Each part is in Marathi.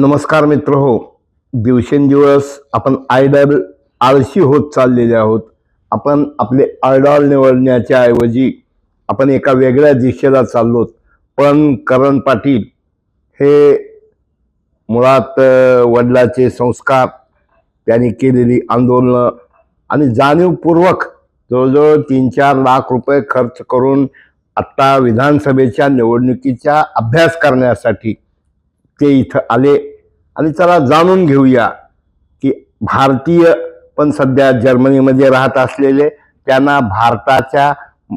नमस्कार मित्र हो. दिवसेंदिवस आपण आयडल आळशी होत चाललेले आहोत. आपण आपले आयडॉल निवडण्याच्या ऐवजी आपण एका वेगळ्या दिशेला चाललोत. पण करण पाटील हे मुळात वडिलाचे संस्कार त्यांनी केलेली आंदोलनं आणि जाणीवपूर्वक जवळजवळ तीन चार लाख रुपये खर्च करून आत्ता विधानसभेच्या निवडणुकीचा अभ्यास करण्यासाठी ते इथं आले. आणि चला जाणून घेऊया की भारतीय पण सध्या जर्मनीमध्ये राहत असलेले त्यांना भारताच्या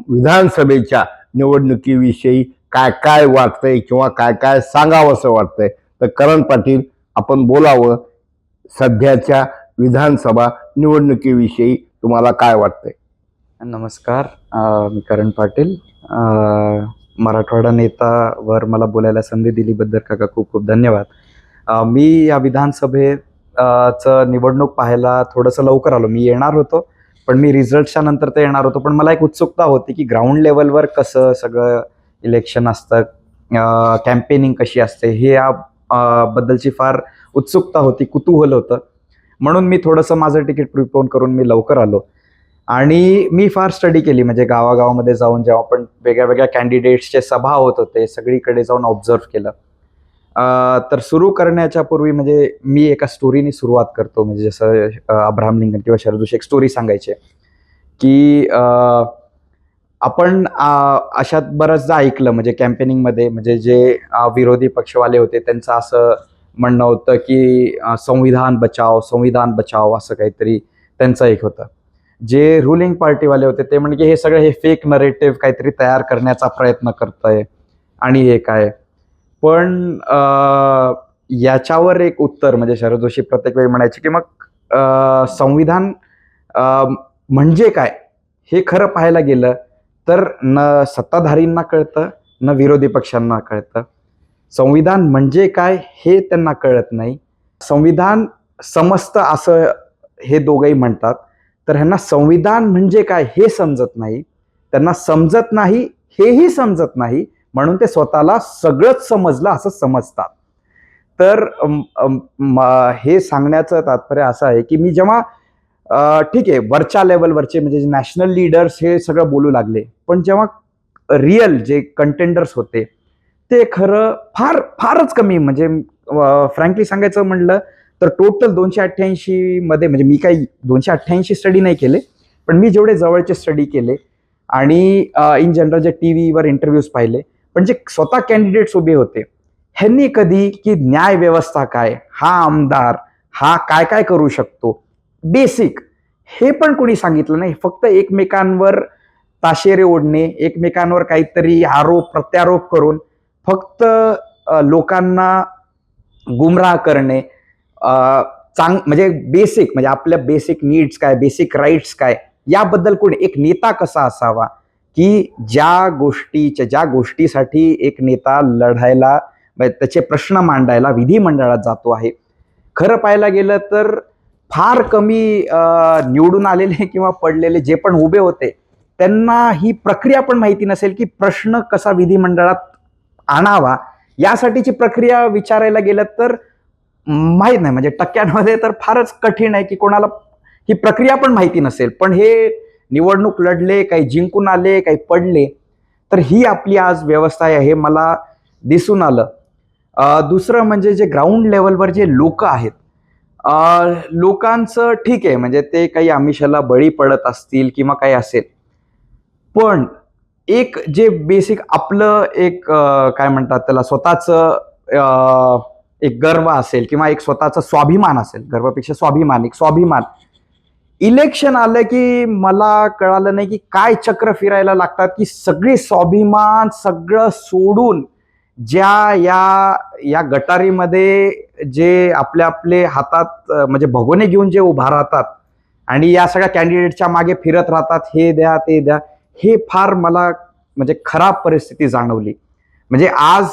विधानसभेच्या निवडणुकीविषयी काय काय वाटतंय किंवा काय काय सांगावंसं वाटतंय. तर करण पाटील आपण बोलावं सध्याच्या विधानसभा निवडणुकीविषयी तुम्हाला काय वाटतंय? नमस्कार मी करण पाटील. मराठवाडा नेतावर मला बोलायला संधी दिलीबद्दल काका खूप खूप धन्यवाद. मी या विधानसभेत चं निवडणूक पाहायला थोडंसं लवकर आलो. मी येणार होतो पण मी रिझल्टच्या नंतर तर येणार होतो. पण मला एक उत्सुकता होती की ग्राउंड लेवलवर कसं सगळं इलेक्शन असतं कॅम्पेनिंग कशी असते हे या बद्दलची फार उत्सुकता होती कुतूहल होतं. म्हणून मी थोडंसं माझं तिकीट प्रिपोन करून मी लवकर आलो. आणि मी फार स्टडी केली म्हणजे गावागावामध्ये जाऊन जेव्हा पण वेगळ्या वेगळ्या कॅन्डिडेट्सचे सभा होत होते सगळीकडे जाऊन ऑब्झर्व केलं. तर सुरू करण्याच्या पूर्वी म्हणजे मी एका स्टोरीने सुरुवात करतो. म्हणजे जसं अब्राहम लिंगन किंवा शरदूश एक स्टोरी सांगायचे. की आपण अशात बरंचदा ऐकलं. म्हणजे कॅम्पेनिंगमध्ये म्हणजे जे विरोधी पक्षवाले होते त्यांचं असं म्हणणं होतं की संविधान बचाव संविधान बचाव असं काहीतरी त्यांचं एक होतं. जे रुलिंग पार्टीवाले होते ते म्हणजे हे सगळं हे फेक नरेटिव्ह काहीतरी तयार करण्याचा प्रयत्न करतंय. आणि हे काय? पण याच्यावर एक उत्तर म्हणजे शरद जोशी प्रत्येक वेळी म्हणायचे की मग संविधान म्हणजे काय? हे खरं पाहायला गेलं तर न सत्ताधारींना कळतं न विरोधी पक्षांना कळतं. संविधान म्हणजे काय हे त्यांना कळत नाही. संविधान समजतं असं हे दोघंही म्हणतात. तर ह्यांना संविधान म्हणजे काय हे समजत नाही. त्यांना समजत नाही हेही समजत नाही. म्हणून ते स्वतःला सगळंच समजलं असं समजतात. तर हे सांगण्याचं तात्पर्य असं आहे की मी जेव्हा ठीक आहे वरच्या लेवलवरचे म्हणजे नॅशनल लीडर्स हे सगळं बोलू लागले पण जेव्हा रिअल जे कंटेंडर्स होते ते खरं फार फारच कमी म्हणजे फ्रँकली सांगायचं म्हणलं तर टोटल दोनशे अठ्ठ्याऐंशी मध्ये म्हणजे मी काही दोनशे अठ्ठ्याऐंशी स्टडी नाही केले पण मी जेवढे जवळचे स्टडी केले आणि इन जनरल जे टी व्हीवर इंटरव्ह्यूज पाहिले पण जे स्वतः कॅन्डिडेट्स उभे होते. ह्यांनी कधी की न्याय व्यवस्था काय हा आमदार हा काय काय करू शकतो? बेसिक हे पण कोणी सांगितलं नाही. फक्त एकमेकांवर ताशेरे ओढणे एकमेकांवर काहीतरी आरोप प्रत्यारोप करून फक्त लोकांना गुमराह करणे चांग म्हणजे बेसिक म्हणजे आपल्या बेसिक नीड्स काय बेसिक राईट्स काय याबद्दल कोणी एक नेता कसा असावा? की ज्या गोष्टीच्या ज्या गोष्टीसाठी एक नेता लढायला म्हणजे त्याचे प्रश्न मांडायला विधिमंडळात जातो आहे. खरं पाहायला गेलं तर फार कमी निवडून आलेले किंवा पडलेले जे पण उभे होते त्यांना ही प्रक्रिया पण माहिती नसेल की प्रश्न कसा विधिमंडळात आणावा. यासाठीची प्रक्रिया विचारायला गेलं तर माहीत नाही. म्हणजे टक्क्यांमध्ये तर फारच कठीण आहे की कोणाला ही प्रक्रिया पण माहिती नसेल. पण हे निवडणूक लढले काही जिंकून आले काही पडले तर ही आपली आज व्यवस्था आहे हे मला दिसून आलं. दुसरं म्हणजे जे ग्राउंड लेवलवर जे लोक आहेत लोकांचं ठीक आहे म्हणजे ते काही आमिषाला बळी पडत असतील किंवा काही असेल पण एक जे बेसिक आपलं एक काय म्हणतात त्याला स्वतःचं एक गर्व असेल किंवा एक स्वतःचा स्वाभिमान असेल गर्वापेक्षा स्वाभिमान एक स्वाभिमान इलेक्शन आलं की मला कळालं नाही की काय चक्र फिरायला लागतात की सगळी स्वाभिमान सगळं सोडून ज्या या या गटारीमध्ये जे आपल्या आपले हातात म्हणजे भगोने घेऊन जे उभा राहतात आणि या सगळ्या कॅन्डिडेटच्या मागे फिरत राहतात हे द्या ते द्या हे फार मला म्हणजे खराब परिस्थिती जाणवली. म्हणजे आज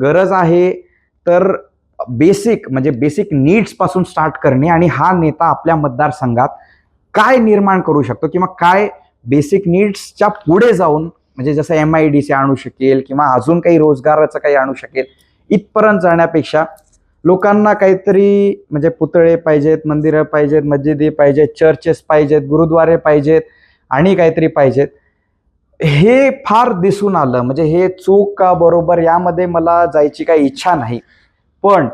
गरज आहे तर बेसिक म्हणजे बेसिक नीड्सपासून स्टार्ट करणे आणि हा नेता आपल्या मतदारसंघात काय निर्माण करू शकतो किंवा काय बेसिक नीड्सच्या पुढे जाऊन म्हणजे जसं एम आय डी सी आणू शकेल किंवा अजून काही रोजगाराचं काही आणू शकेल इथपर्यंत जाण्यापेक्षा लोकांना काहीतरी म्हणजे पुतळे पाहिजेत मंदिरं पाहिजेत मस्जिदी पाहिजेत चर्चेस पाहिजेत गुरुद्वारे पाहिजेत आणि काहीतरी पाहिजेत. हे फार दिसून आलं. म्हणजे हे चूक का बरोबर यामध्ये मला जायची काही इच्छा नाही. पण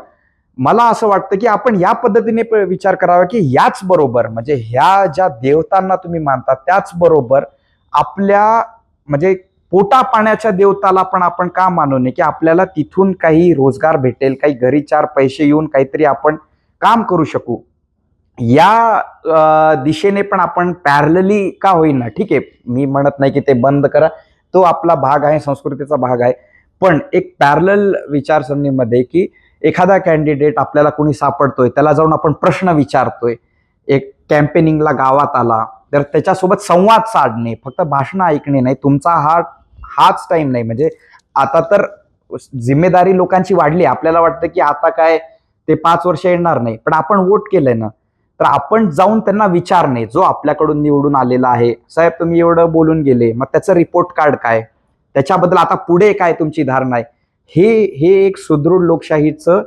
मला असं वाटतं की आपण या पद्धतीने प- विचार करावा की याच बरोबर म्हणजे ह्या ज्या देवतांना तुम्ही मानता त्याच बरोबर आपल्या म्हणजे पोटा पाण्याच्या देवताला पण आपण का मानू नये की आपल्याला तिथून काही रोजगार भेटेल काही घरी चार पैसे येऊन काहीतरी आपण काम करू शकू. या दिशेने पण आपण पॅरलली का होईना ठीक आहे मी म्हणत नाही की ते बंद करा तो आपला भाग आहे संस्कृतीचा भाग आहे पण एक पॅरल विचारसरणीमध्ये की एखादा कॅन्डिडेट आपल्याला कोणी सापडतोय त्याला जाऊन आपण प्रश्न विचारतोय. एक कॅम्पेनिंगला गावात आला तर त्याच्यासोबत संवाद साधणे फक्त भाषणं ऐकणे नाही तुमचा हा हाच टाइम नाही. म्हणजे आता तर जिम्मेदारी लोकांची वाढली. आपल्याला वाटतं की आता काय ते पाच वर्ष येणार नाही. पण आपण वोट केलंय ना तर आपण जाऊन त्यांना विचारणे जो आपल्याकडून निवडून आलेला आहे. साहेब तुम्ही एवढं बोलून गेले मग त्याचं रिपोर्ट कार्ड काय? त्याच्याबद्दल आता पुढे काय तुमची धारणा आहे? हे हे एक सुदृढ लोकशाहीचं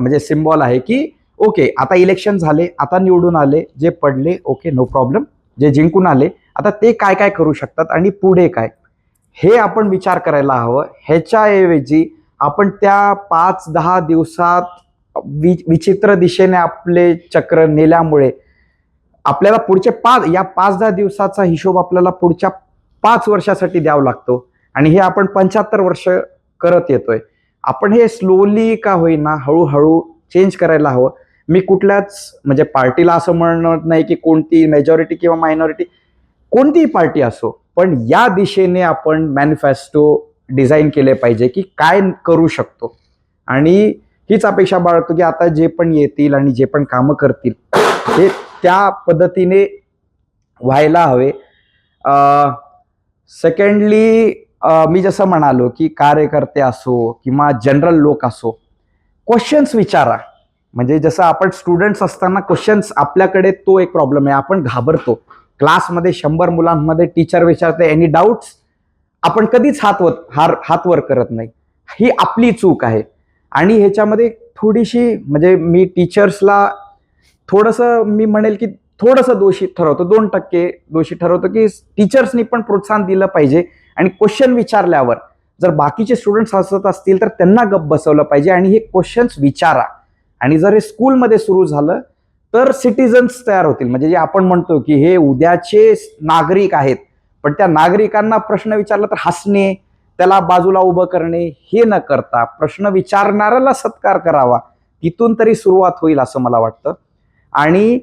म्हणजे सिम्बॉल आहे की ओके आता इलेक्शन झाले आता निवडून आले जे पडले ओके नो प्रॉब्लेम जे जिंकून आले आता ते काय काय करू शकतात आणि पुढे काय? हे आपण विचार करायला हवं. ह्याच्याऐवजी आपण त्या पाच दहा दिवसात वि विचित्र दिशेने आपले चक्र नेल्यामुळे आपल्याला पुढचे पाच या पाच दहा दिवसाचा हिशोब आपल्याला पुढच्या पाच वर्षासाठी द्यावा लागतो. आणि हे आपण पंच्याहत्तर वर्ष करत येतोय. आपण हे स्लोली का होईना हळूहळू चेंज करायला हवं. मी कुठल्याच म्हणजे पार्टीला असं म्हणत नाही की कोणती मेजॉरिटी किंवा मायनॉरिटी कोणतीही पार्टी असो पण या दिशेने आपण मॅनिफेस्टो डिझाईन केले पाहिजे की काय करू शकतो. आणि हीच अपेक्षा बाळगतो की आता जे पण येतील आणि जे पण कामं करतील ते त्या पद्धतीने व्हायला हवे. सेकंडली मी जसं म्हणालो की कार्यकर्ते असो किंवा जनरल लोक असो क्वेश्चन्स विचारा. म्हणजे जसं आपण स्टुडंट्स असताना क्वेश्चन्स आपल्याकडे तो एक प्रॉब्लेम आहे. आपण घाबरतो. क्लासमध्ये शंभर मुलांमध्ये टीचर विचारते एनी डाऊट्स आपण कधीच हात वर हार हातवर करत नाही. ही आपली चूक आहे. आणि ह्याच्यामध्ये थोडीशी म्हणजे मी टीचर्सला थोडंसं मी म्हणेल की थोडंसं दोषी ठरवतो. दोन टक्के दोषी ठरवतो की टीचर्सनी पण प्रोत्साहन दिलं पाहिजे. आणि क्वेश्चन विचारल्यावर जर बाकीचे स्टुडंट्स हसत असतील तर त्यांना गप्प बसवलं पाहिजे आणि हे क्वेश्चन्स विचारा. आणि जर हे स्कूलमध्ये सुरू झालं तर सिटीजन्स तयार होतील. म्हणजे जे आपण म्हणतो की हे उद्याचे नागरिक आहेत पण त्या नागरिकांना प्रश्न विचारला तर हसणे त्याला बाजूला उभं करणे हे न करता प्रश्न विचारणाऱ्याला सत्कार करावा. तिथून तरी सुरुवात होईल असं मला वाटतं. आणि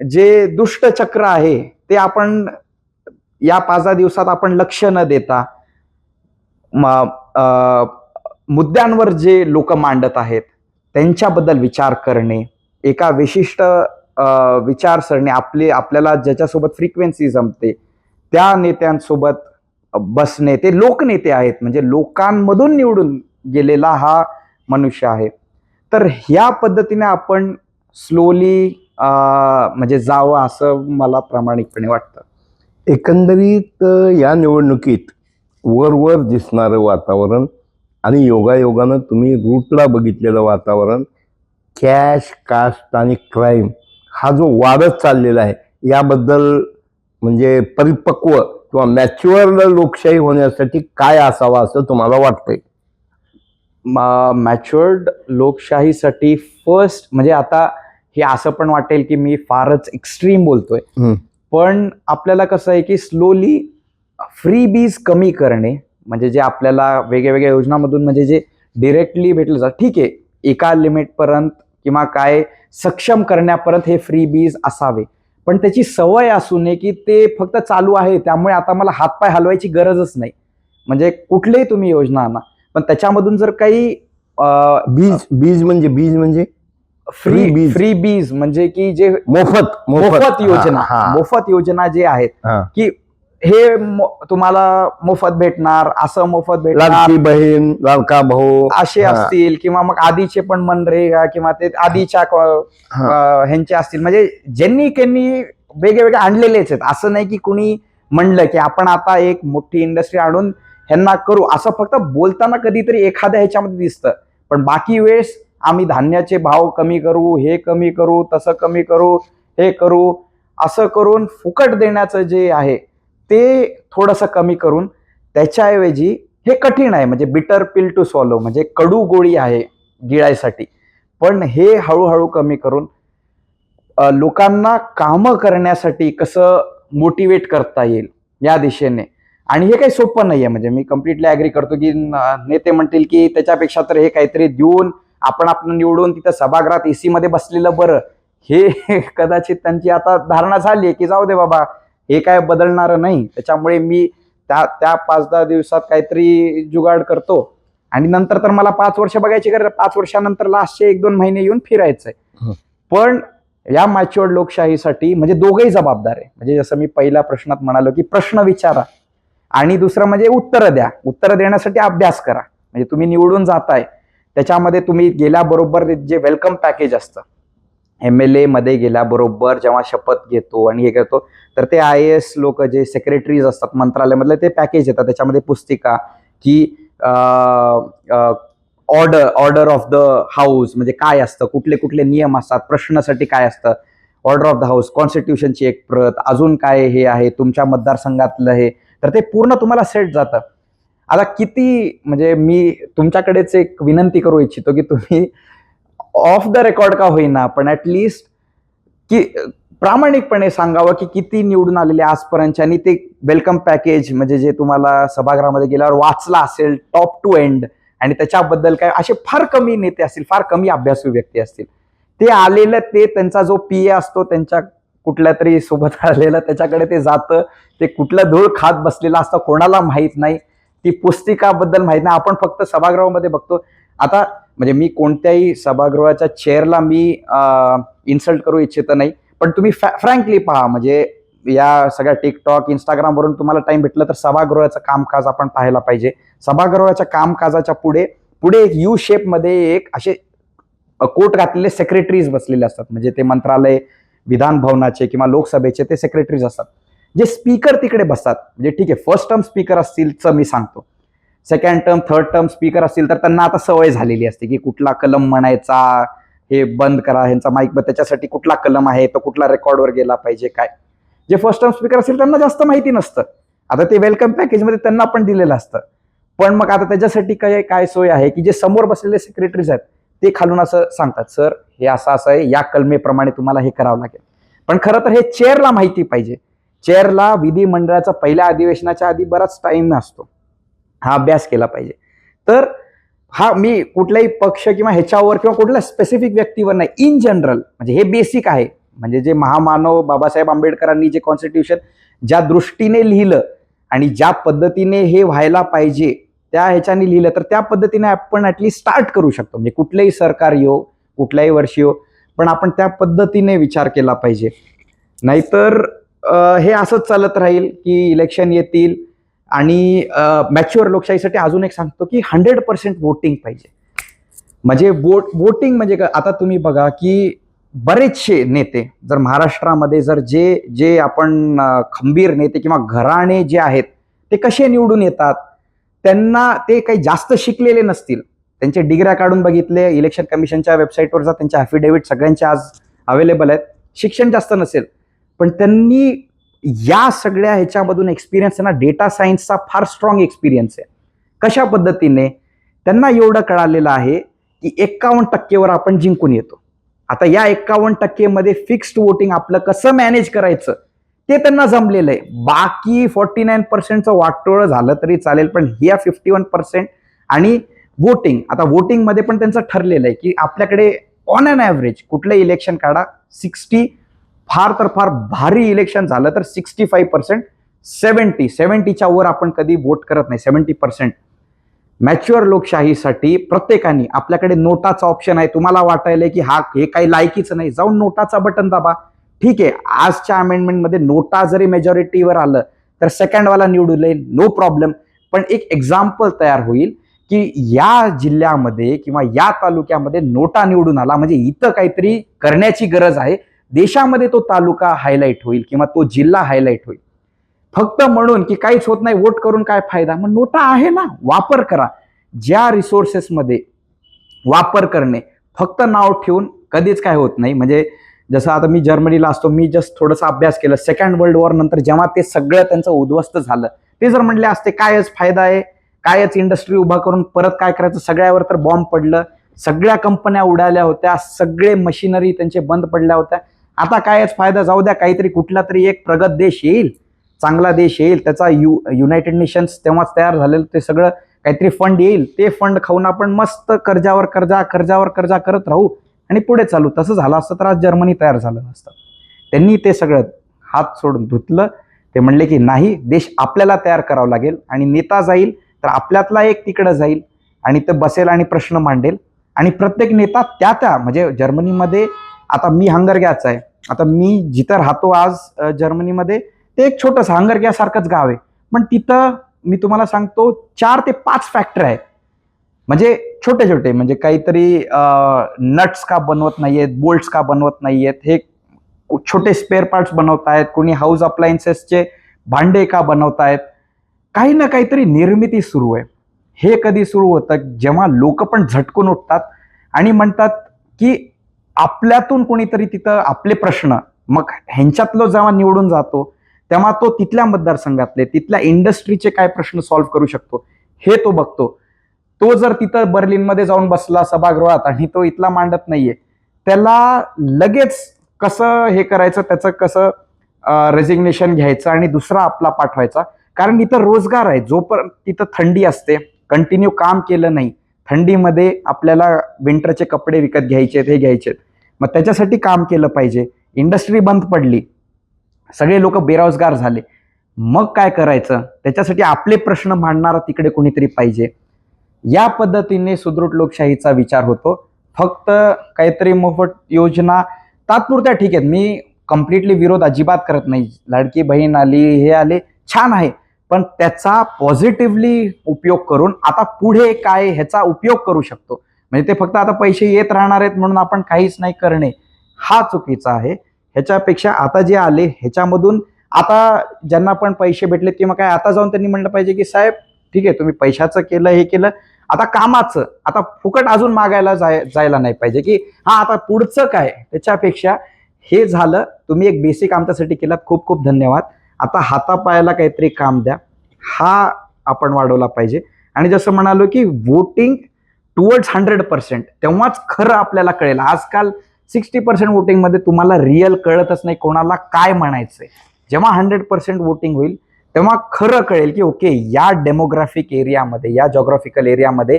जे दुष्ट चक्र आहे ते आपण या पाच दहा दिवसात आपण लक्ष न देता म- मुद्द्यांवर जे लोक मांडत आहेत त्यांच्याबद्दल विचार करणे एका विशिष्ट विचारसरणी आपले आपल्याला ज्याच्यासोबत फ्रिक्वेन्सी जमते त्या नेत्यांसोबत बसणे ते लोकनेते आहेत म्हणजे लोकांमधून निवडून गेलेला हा मनुष्य आहे. तर ह्या पद्धतीने आपण स्लोली म्हणजे जावं असं मला प्रामाणिकपणे वाटतं. एकंदरीत या निवडणुकीत वर वर दिसणारं वातावरण आणि योगायोगानं तुम्ही रूटला बघितलेलं वातावरण कॅश कास्ट आणि क्राईम हा जो वाढत चाललेला आहे याबद्दल म्हणजे परिपक्व किंवा मॅच्युअर लोकशाही होण्यासाठी काय असावं असं तुम्हाला वाटतंय मॅच्युअर्ड लोकशाहीसाठी फर्स्ट म्हणजे आता हे असं पण वाटेल की मी फारच एक्स्ट्रीम बोलतोय. पण आपल्याला कसं आहे की स्लोली फ्री बीज कमी करणे म्हणजे जे आपल्याला वेगळ्या वेगळ्या योजनामधून म्हणजे जे डिरेक्टली भेटलं जातं ठीक आहे एका लिमिटपर्यंत किंवा काय सक्षम करण्यापर्यंत हे फ्री बीज असावे. पण त्याची सवय असू नये की ते फक्त चालू आहे त्यामुळे आता मला हातपाय हलवायची गरजच नाही. म्हणजे कुठलीही तुम्ही योजना आणा. पण त्याच्यामधून जर काही बीज बीज म्हणजे बीज म्हणजे? फ्री बीज. फ्री बीज म्हणजे की जे मोफत मोफत योजना. मोफत योजना जे आहेत. की हे तुम्हाला मोफत भेटणार असं मोफत भेटणार बहीण लाडका भाऊ असे. असतील किंवा मग आधीचे पण मनरेगा किंवा ते आधीच्या ह्यांचे असतील म्हणजे ज्यांनी त्यांनी वेगळे वेगळे आणलेलेच आहेत असं नाही की कुणी म्हणलं की आपण आता एक मोठी इंडस्ट्री आणून ह्यांना करू असं फक्त बोलताना कधीतरी एखाद्या ह्याच्यामध्ये दिसतं पण बाकी वेळेस आम्ही धान्याचे भाव कमी करू हे कमी करू तसं कमी करू हे करू असं करून फुकट देण्याचं जे आहे ते थोडंसं कमी करून त्याच्याऐवजी हे कठीण आहे. म्हणजे बिटर पिल टू सॉलो म्हणजे कडू गोळी आहे गिळायसाठी. पण हे हळूहळू कमी करून लोकांना कामं करण्यासाठी कसं मोटिवेट करता येईल या दिशेने. आणि हे काही सोपं नाही आहे म्हणजे मी कम्प्लिटली ॲग्री करतो की नेते म्हणतील की त्याच्यापेक्षा तर हे काहीतरी देऊन आपण आपण निवडून तिथं सभागृहात एसी मध्ये बसलेलं बरं. हे कदाचित त्यांची आता धारणा झाली आहे की जाऊ दे बाबा हे काय बदलणारं नाही. त्याच्यामुळे मी त्या त्या पाच दहा दिवसात काहीतरी जुगाड करतो. आणि नंतर तर मला पाच वर्ष बघायची गरज पाच वर्षानंतर लास्टचे एक दोन महिने येऊन फिरायचंय. पण या मॅच्युअर्ड लोकशाहीसाठी म्हणजे दोघेही जबाबदार आहे. म्हणजे जसं मी पहिल्या प्रश्नात म्हणालो की प्रश्न विचारा आणि दुसरं म्हणजे उत्तरं द्या. उत्तरं देण्यासाठी अभ्यास करा. म्हणजे तुम्ही निवडून जाताय. त्याच्यामध्ये तुम्ही गेल्याबरोबर जे वेलकम पॅकेज असतं एम एल एमध्ये गेल्याबरोबर जेव्हा शपथ घेतो आणि हे करतो तर ते आय एस लोक जे सेक्रेटरीज असतात मंत्रालयामधले ते पॅकेज येतात. त्याच्यामध्ये पुस्तिका की order order of the house म्हणजे काय असतं कुठले कुठले नियम असतात प्रश्नासाठी काय असतं ऑर्डर ऑफ द हाऊस कॉन्स्टिट्यूशनची एक प्रत अजून काय हे आहे तुमच्या मतदारसंघातलं हे तर ते पूर्ण तुम्हाला सेट जातं. आता किती म्हणजे मी तुमच्याकडेच एक विनंती करू इच्छितो की तुम्ही ऑफ द रेकॉर्ड का होईना पण ॲटलिस्ट की प्रामाणिकपणे सांगावं की किती निवडून आलेले आजपर्यंत आणि ते वेलकम पॅकेज म्हणजे जे तुम्हाला सभागृहामध्ये गेल्यावर वाचला असेल टॉप टू एंड आणि त्याच्याबद्दल काय असे फार कमी नेते असतील फार कमी अभ्यासू व्यक्ती असतील. ते आलेलं ते त्यांचा जो पी ए असतो त्यांच्या कुठल्या तरी सोबत आलेलं त्याच्याकडे ते जातं ते कुठलं धूळ खात बसलेलं असतं कोणाला माहीत नाही. ती पुस्तिकाबद्दल माहीत नाही. आपण फक्त सभागृहामध्ये बघतो. आता म्हणजे मी कोणत्याही सभागृहाच्या चेअरला मी इन्सल्ट करू इच्छित नाही. पण तुम्ही फ्रँकली पहा म्हणजे या सगळ्या टिकटॉक इंस्टाग्रामवरून तुम्हाला टाइम भेटला तर सभागृहाचं कामकाज आपण पाहायला पाहिजे. सभागृहाच्या कामकाजाच्या पुढे पुढे एक यू शेपमध्ये एक असे कोट घातलेले सेक्रेटरीज बसलेले असतात. म्हणजे ते मंत्रालय विधान भवनाचे किंवा लोकसभेचे ते सेक्रेटरीज असतात. जे स्पीकर तिकडे बसतात. म्हणजे ठीक आहे फर्स्ट टर्म स्पीकर असतीलच मी सांगतो. Second term third term speaker असतील तर त्यांना आता सवय झालेली असते की कुठला कलम म्हणायचा हे बंद करा ह्यांचा माईक बंद त्याच्यासाठी कुठला कलम आहे तो कुठला रेकॉर्डवर गेला पाहिजे काय? जे फर्स्ट टर्म स्पीकर असतील त्यांना जास्त माहिती नसतं. आता ते वेलकम पॅकेजमध्ये त्यांना पण दिलेलं असतं. पण मग आता त्याच्यासाठी काय काय सोय आहे की जे समोर बसलेले सेक्रेटरीज आहेत ते खालून असं सांगतात सर हे असं असं आहे या कलमेप्रमाणे तुम्हाला हे करावं लागेल. पण खरं तर हे चेअरला माहिती पाहिजे. चेअरला विधिमंडळाचा पहिल्या अधिवेशनाच्या आधी बराच टाईम असतो. हा अभ्यास केला पाहिजे. तर हा मी कुठलाही पक्ष किंवा ह्याच्यावर किंवा कुठल्या स्पेसिफिक व्यक्तीवर नाही. इन जनरल म्हणजे हे बेसिक आहे. म्हणजे जे महामानव बाबासाहेब आंबेडकरांनी जे कॉन्स्टिट्यूशन ज्या दृष्टीने लिहिलं आणि ज्या पद्धतीने हे व्हायला पाहिजे त्या ह्याच्याने लिहिलं तर त्या पद्धतीने आपण ॲटलीस्ट स्टार्ट करू शकतो. म्हणजे कुठलंही सरकार येऊ कुठल्याही वर्षी येऊ पण आपण त्या पद्धतीने विचार केला पाहिजे. नाहीतर हे असंच चालत राहील की इलेक्शन येतील आणि मॅच्युअर लोकशाहीसाठी अजून एक सांगतो की हंड्रेड पर्सेंट वोटिंग पाहिजे. म्हणजे वोट वोटिंग म्हणजे काय आता तुम्ही बघा की बरेचसे नेते जर महाराष्ट्रामध्ये जर जे जे आपण खंबीर नेते किंवा घराणे जे आहेत ते कसे निवडून येतात? त्यांना ते काही जास्त शिकलेले नसतील. त्यांचे डिग्र्या काढून बघितले इलेक्शन कमिशनच्या वेबसाईटवर जा त्यांच्या अफिडेव्हिट सगळ्यांचे आज अवेलेबल आहेत. शिक्षण जास्त नसेल. पण त्यांनी या सगळ्या ह्याच्यामधून एक्सपिरियन्स त्यांना डेटा सायन्सचा फार स्ट्रॉंग एक्सपिरियन्स आहे. कशा पद्धतीने? त्यांना एवढं कळालेलं आहे की एक्कावन्न टक्केवर आपण जिंकून येतो. आता या एक्कावन्न टक्केमध्ये फिक्स्ड वोटिंग आपलं कसं मॅनेज करायचं ते त्यांना जमलेलं आहे. बाकी फोर्टी नाईन पर्सेंटचं वाटोळं झालं तरी चालेल पण ह्या फिफ्टी वन पर्सेंट आणि वोटिंग आता वोटिंगमध्ये पण त्यांचं ठरलेलं आहे की आपल्याकडे ऑन अन ॲव्हरेज कुठलं इलेक्शन काढा सिक्स्टी फार तर फार भारी इलेक्शन झालं तर सिक्स्टी फाईव्ह पर्सेंट सेवन्टी सेवन्टीच्या वर आपण कधी वोट करत नाही सेवन्टी पर्सेंट मॅच्युअर लोकशाहीसाठी प्रत्येकाने आपल्याकडे नोटाचा ऑप्शन आहे. तुम्हाला वाटायला की हा हे काही लायकीचं नाही. जाऊन नोटाचा बटन दाबा. ठीक आहे आजच्या अमेंडमेंटमध्ये नोटा जरी मेजॉरिटीवर आलं तर सेकंडवाला निवडून येईल नो प्रॉब्लेम पण एक एक्झाम्पल तयार होईल की या जिल्ह्यामध्ये किंवा या तालुक्यामध्ये नोटा निवडून आला. म्हणजे इथं काहीतरी करण्याची गरज आहे. देशामध्ये तो तालुका हायलाईट होईल किंवा तो जिल्हा हायलाईट होईल. फक्त म्हणून की काहीच होत नाही वोट करून काय फायदा? मग नोटा आहे ना वापर करा. ज्या रिसोर्सेसमध्ये वापर करणे फक्त नाव ठेवून कधीच काय होत नाही. म्हणजे जसं आता मी जर्मनीला असतो मी जस्ट थोडासा अभ्यास केला. सेकंड वर्ल्ड वॉर नंतर जेव्हा ते सगळं त्यांचं उद्ध्वस्त झालं ते जर म्हणले असते कायच फायदा आहे? कायच इंडस्ट्री उभा करून परत काय करायचं? सगळ्यावर तर बॉम्ब पडलं. सगळ्या कंपन्या उडाल्या होत्या. सगळे मशिनरी त्यांचे बंद पडल्या होत्या. आता कायच फायदा जाऊ द्या काहीतरी कुठला तरी एक प्रगत देश येईल चांगला देश येईल त्याचा यु युनायटेड नेशन्स तेव्हाच तयार झालेलं ते सगळं काहीतरी फंड येईल ते फंड खाऊन आपण मस्त कर्जावर कर्जा कर्जावर कर्जा करत राहू आणि पुढे चालू. तसं झालं असतं तर आज जर्मनी तयार झालं नसतं. त्यांनी ते सगळं हात सोडून धुतलं. ते म्हणले की नाही देश आपल्याला तयार करावं लागेल आणि नेता जाईल तर आपल्यातला एक तिकडं जाईल आणि ते बसेल आणि प्रश्न मांडेल. आणि प्रत्येक नेता त्या त्या म्हणजे जर्मनीमध्ये आता मी हंगर हंगरग्याचा आहे. आता मी जिथं राहतो आज जर्मनीमध्ये ते एक छोटंसं हंगरग्यासारखंच गाव आहे. पण तिथं मी तुम्हाला सांगतो चार ते पाच फॅक्टरी आहे म्हणजे छोटे छोटे म्हणजे काहीतरी नट्स का बनवत नाहीयेत बोल्ट्स का बनवत नाहीयेत हे छोटे स्पेअर पार्ट्स बनवत आहेत कोणी हाऊस अप्लायन्सेसचे भांडे का बनवत आहेत काही ना काहीतरी निर्मिती सुरू आहे. हे कधी सुरू होतं जेव्हा लोक पण झटकून उठतात आणि म्हणतात की आपल्यातून कोणीतरी तिथं आपले प्रश्न मग ह्यांच्यातलं जेव्हा निवडून जातो तेव्हा तो तिथल्या मतदारसंघातले तिथल्या इंडस्ट्रीचे काय प्रश्न सॉल्व्ह करू शकतो हे तो बघतो. तो जर तिथं बर्लिनमध्ये जाऊन बसला सभागृहात आणि तो इथला मांडत नाहीये त्याला लगेच कसं हे करायचं त्याचं कसं रेजिग्नेशन घ्यायचं आणि दुसरा आपला पाठवायचा. कारण इथं रोजगार आहे जोपर्यंत तिथं थंडी असते कंटिन्यू काम केलं नाही थंडीमध्ये आपल्याला विंटरचे कपडे विकत घ्यायचे आहेत हे घ्यायचे आहेत. मग त्याच्यासाठी काम केलं पाहिजे. इंडस्ट्री बंद पडली. सगळे लोक बेरोजगार झाले. मग काय करायचं? त्याच्यासाठी आपले प्रश्न मांडणारा तिकडे कोणीतरी पाहिजे. या पद्धतीने सुदृढ लोकशाहीचा विचार होतो. फक्त काहीतरी मोफत योजना तात्पुरत्या ठीक आहेत. मी कम्प्लिटली विरोध अजिबात करत नाही. लाडकी बहीण आली हे आले छान आहे. पण त्याचा पॉझिटिव्हली उपयोग करून आता पुढे काय ह्याचा उपयोग करू शकतो. म्हणजे ते फक्त आता पैसे येत राहणार आहेत म्हणून आपण काहीच नाही करणे. हा चुकीचा आहे. ह्याच्यापेक्षा आता जे आले ह्याच्यामधून आता ज्यांना पण पैसे भेटले किंवा काय आता जाऊन त्यांनी म्हणलं पाहिजे की साहेब ठीक आहे तुम्ही पैशाचं केलं हे केलं. आता कामाचं आता फुकट अजून मागायला जाय जायला नाही पाहिजे की हा आता पुढचं काय? त्याच्यापेक्षा हे झालं. तुम्ही एक बेसिक आमच्यासाठी केलात. खूप खूप धन्यवाद. आता हातापायाला काहीतरी काम द्या. हा आपण वाढवला पाहिजे. आणि जसं म्हणालो की वोटिंग टुवर्ड्स हंड्रेड पर्सेंट तेव्हाच खरं आपल्याला कळेल. आजकाल सिक्स्टी पर्सेंट वोटिंगमध्ये तुम्हाला रिअल कळतच नाही कोणाला काय म्हणायचंय. जेव्हा हंड्रेड पर्सेंट वोटिंग होईल तेव्हा खरं कळेल की ओके या डेमोग्राफिक एरियामध्ये या जॉग्राफिकल एरियामध्ये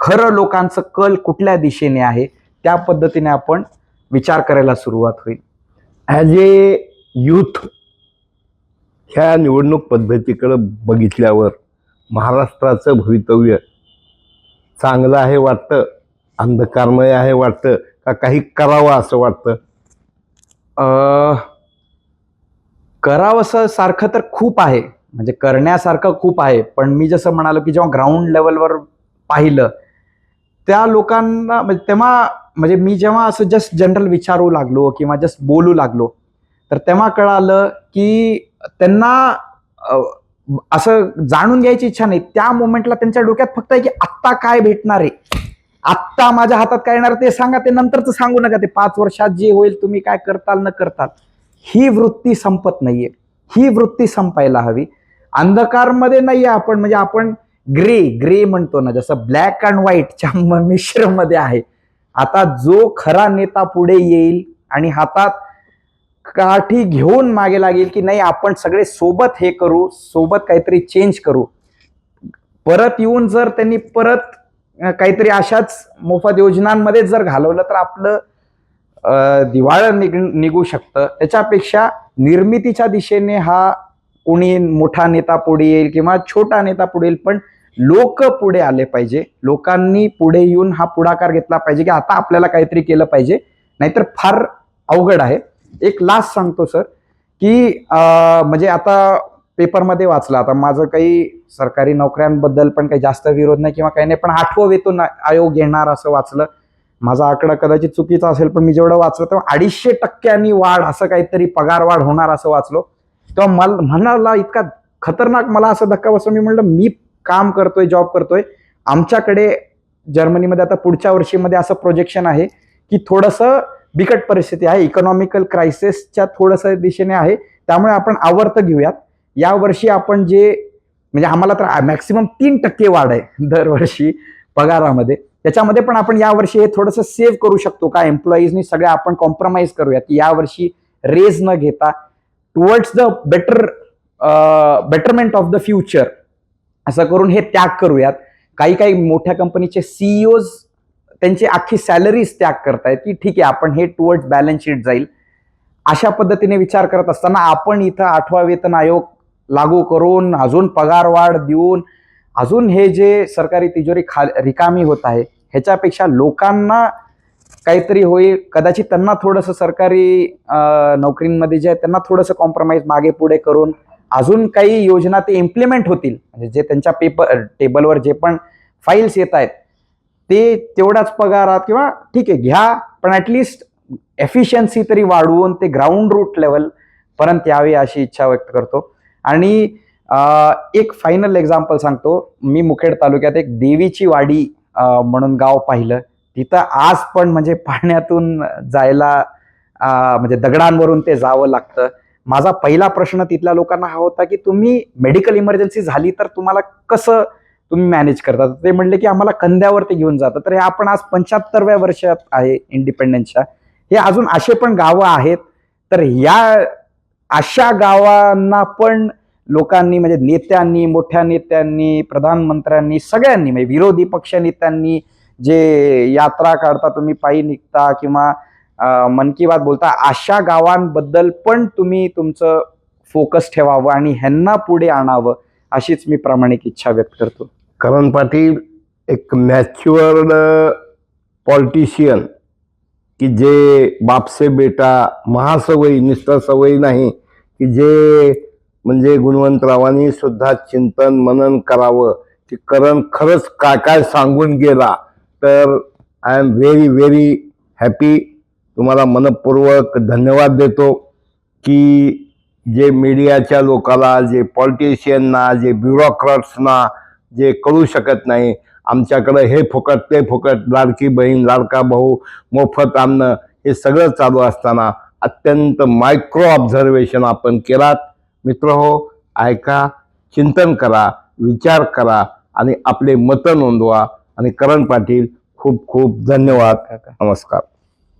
खरं लोकांचं कल कुठल्या दिशेने आहे त्या पद्धतीने आपण विचार करायला सुरुवात होईल. ॲज ए यूथ ह्या निवडणूक पद्धतीकडं बघितल्यावर महाराष्ट्राचं भवितव्य चांगलं आहे वाटतं अंधकारमय आहे वाटतं का काही करावं असं वाटतं? करावंसं सारखं तर खूप आहे. म्हणजे करण्यासारखं खूप आहे. पण मी जसं म्हणालो की जेव्हा ग्राउंड लेवलवर पाहिलं त्या लोकांना म्हणजे तेव्हा म्हणजे मी जेव्हा असं जस्ट जनरल विचारू लागलो किंवा जस्ट बोलू लागलो तर तेव्हा कळालं की त्यांना असं जाणून घ्यायची इच्छा नाही. त्या मोमेंटला त्यांच्या डोक्यात फक्त आहे की आत्ता काय भेटणार आहे? आत्ता माझ्या हातात काय येणार ते सांगा ते नंतरच सांगू नका. ते पाच वर्षात जे होईल तुम्ही काय करताल न करताल. ही वृत्ती संपत नाहीये. ही वृत्ती संपायला हवी. अंधकारमध्ये नाहीये आपण. म्हणजे आपण ग्रे ग्रे म्हणतो ना जसं ब्लॅक अँड व्हाईटच्या मिश्रमध्ये आहे. आता जो खरा नेता पुढे येईल आणि हातात काठी घेऊन मागे लागेल की नाही आपण सगळे सोबत हे करू सोबत काहीतरी चेंज करू. परत येऊन जर त्यांनी परत काहीतरी अशाच मोफत योजनांमध्ये जर घालवलं तर आपलं दिवाळं निघ निघू शकतं. त्याच्यापेक्षा निर्मितीच्या दिशेने हा कोणी मोठा नेता पुढे येईल किंवा छोटा नेता पुढे येईल पण लोक पुढे आले पाहिजे. लोकांनी पुढे येऊन हा पुढाकार घेतला पाहिजे की आता आपल्याला काहीतरी केलं पाहिजे. नाहीतर फार अवघड आहे. एक लास्ट सांगतो सर की म्हणजे आता पेपरमध्ये वाचलं आता माझं काही सरकारी नोकऱ्यांबद्दल पण काही जास्त विरोध नाही किंवा काही नाही पण आठवं वेतन आयोग येणार असं वाचलं. माझा आकडा कदाचित चुकीचा असेल पण मी जेवढं वाचलं तेव्हा अडीचशे टक्क्यांनी वाढ असं काहीतरी पगार वाढ होणार असं वाचलो. तेव्हा मला म्हणाला इतका खतरनाक मला असं धक्का बसला मी म्हणलं मी काम करतोय जॉब करतोय. आमच्याकडे जर्मनीमध्ये आता पुढच्या वर्षीमध्ये असं प्रोजेक्शन आहे की थोडंसं बिकट परिस्थिती आहे. इकॉनॉमिकल क्रायसिसच्या थोडंसं दिशेने आहे. त्यामुळे आपण आवर्त घेऊयात. यावर्षी आपण जे म्हणजे आम्हाला तर मॅक्सिमम तीन टक्के वाढ आहे दरवर्षी पगारामध्ये. त्याच्यामध्ये पण आपण यावर्षी हे थोडंसं सेव्ह करू शकतो का? एम्प्लॉईजनी सगळ्या आपण कॉम्प्रोमाइज करूयात. की यावर्षी रेज न घेता towards the better betterment of the future असं करून हे त्याग करूयात. काही काही मोठ्या कंपनीचे सीईओज त्यांची अख्खी सॅलरीज त्याग करतायत की ठीक आहे आपण हे टुवर्ड्स बॅलन्स शीट जाईल. अशा पद्धतीने विचार करत असताना आपण इथं आठवा वेतन आयोग लागू करून अजून पगार वाढ देऊन अजून हे जे सरकारी तिजोरी खा रिकामी होत आहे ह्याच्यापेक्षा लोकांना काहीतरी होईल. कदाचित त्यांना थोडंसं सरकारी नोकरींमध्ये जे आहे त्यांना थोडंसं कॉम्प्रोमाइज मागे पुढे करून अजून काही योजना ते इम्प्लिमेंट होतील. म्हणजे जे त्यांच्या पेपर टेबलवर जे पण फाईल्स येत आहेत ते तेवढाच पगारात किंवा ठीक आहे घ्या पण ॲटलिस्ट एफिशियन्सी तरी वाढवून ते ग्राउंड रूट लेवल पर्यंत यावी अशी इच्छा व्यक्त करतो. आणि एक फायनल एक्झाम्पल सांगतो. मी मुखेड तालुक्यात एक देवीची वाडी म्हणून गाव पाहिलं. तिथं आज पण म्हणजे पाण्यातून जायला म्हणजे दगडांवरून ते जावं लागतं. माझा पहिला प्रश्न तिथल्या लोकांना हा होता की तुम्ही मेडिकल इमर्जन्सी झाली तर तुम्हाला कसं तुम्ही मॅनेज करता. तर ते म्हणले की आम्हाला कंद्यावरती घेऊन जातं तर हे आपण आज पंच्याहत्तरव्या वर्षात आहे इंडिपेंडन्सच्या. हे अजून असे पण गावं आहेत. तर या अशा गावांना पण लोकांनी म्हणजे नेत्यांनी मोठ्या नेत्यांनी प्रधानमंत्र्यांनी सगळ्यांनी म्हणजे विरोधी पक्ष नेत्यांनी जे यात्रा काढता तुम्ही पायी निघता किंवा मन की बात बोलता अशा गावांबद्दल पण तुम्ही तुमचं फोकस ठेवावं आणि ह्यांना पुढे आणावं. अशीच मी प्रामाणिक इच्छा व्यक्त करतो. करण पाटील एक मॅच्युअर्ड पॉलिटिशियन uh, की जे बापसे बेटा महासवयी निष्ठा सवयी नाही की जे म्हणजे गुणवंतरावांनी सुद्धा चिंतन मनन करावं की करण खरंच काय काय सांगून गेला तर I am very very happy तुम्हाला मनपूर्वक धन्यवाद देतो की जे मीडियाच्या लोकाला जे पॉलिटिशियनना जे ब्युरोक्रॅट्सना जे कळू शकत नाही आमच्याकडं हे फुकट ते फुकट लाडकी बहीण लाडका भाऊ मोफत आणणं हे सगळं चालू असताना अत्यंत मायक्रो ऑब्झर्वेशन आपण केलात. मित्र हो ऐका चिंतन करा विचार करा आणि आपले मतं नोंदवा. आणि करण पाटील खूप खूप धन्यवाद. नमस्कार.